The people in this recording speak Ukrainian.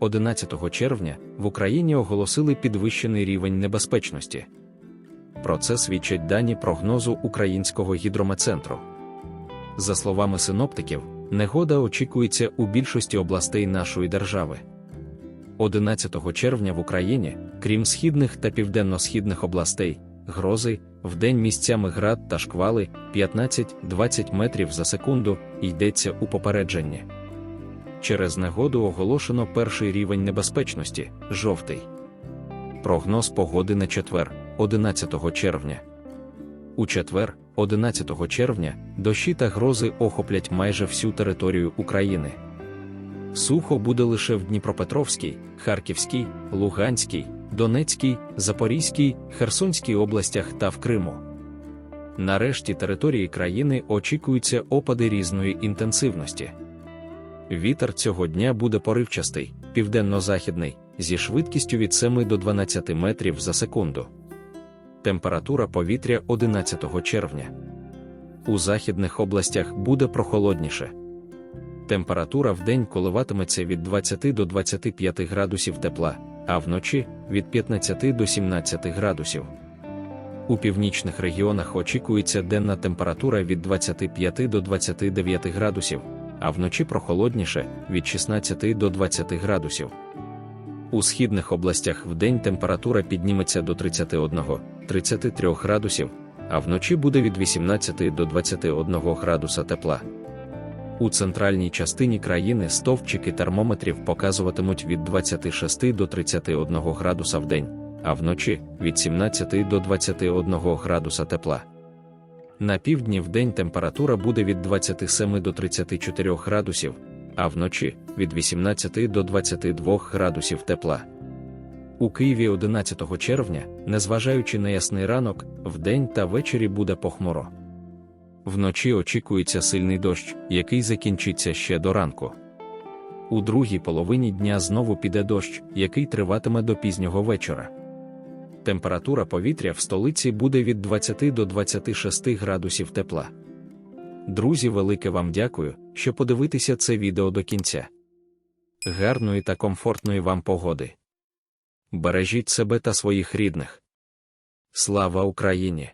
11 червня, в Україні оголосили підвищений рівень небезпечності. Про це свідчать дані прогнозу Українського гідрометцентру. За словами синоптиків, негода очікується у більшості областей нашої держави. 11 червня в Україні, крім східних та південно-східних областей, грози, вдень місцями град та шквали 15-20 метрів за секунду йдеться у попередженні. Через негоду оголошено перший рівень небезпечності жовтий. Прогноз погоди на четвер, 11 червня. У четвер, 11 червня, дощі та грози охоплять майже всю територію України. Сухо буде лише в Дніпропетровській, Харківській, Луганській, Донецькій, Запорізькій, Херсонській областях та в Криму. Нарешті території країни очікуються опади різної інтенсивності. Вітер цього дня буде поривчастий, південно-західний, зі швидкістю від 7 до 12 метрів за секунду. Температура повітря 11 червня. У західних областях буде прохолодніше. Температура в день коливатиметься від 20 до 25 градусів тепла, а вночі від 15 до 17 градусів. У північних регіонах очікується денна температура від 25 до 29 градусів, а вночі прохолодніше від 16 до 20 градусів. У східних областях вдень температура підніметься до 31-33 градусів, а вночі буде від 18 до 21 градуса тепла. У центральній частині країни стовпчики термометрів показуватимуть від 26 до 31 градуса в день, а вночі від 17 до 21 градуса тепла. На півдні в день температура буде від 27 до 34 градусів, а вночі від 18 до 22 градусів тепла. У Києві 11 червня, незважаючи на ясний ранок, вдень та ввечері буде похмуро. Вночі очікується сильний дощ, який закінчиться ще до ранку. У другій половині дня знову піде дощ, який триватиме до пізнього вечора. Температура повітря в столиці буде від 20 до 26 градусів тепла. Друзі, велике вам дякую, що подивитися це відео до кінця. Гарної та комфортної вам погоди. Бережіть себе та своїх рідних. Слава Україні!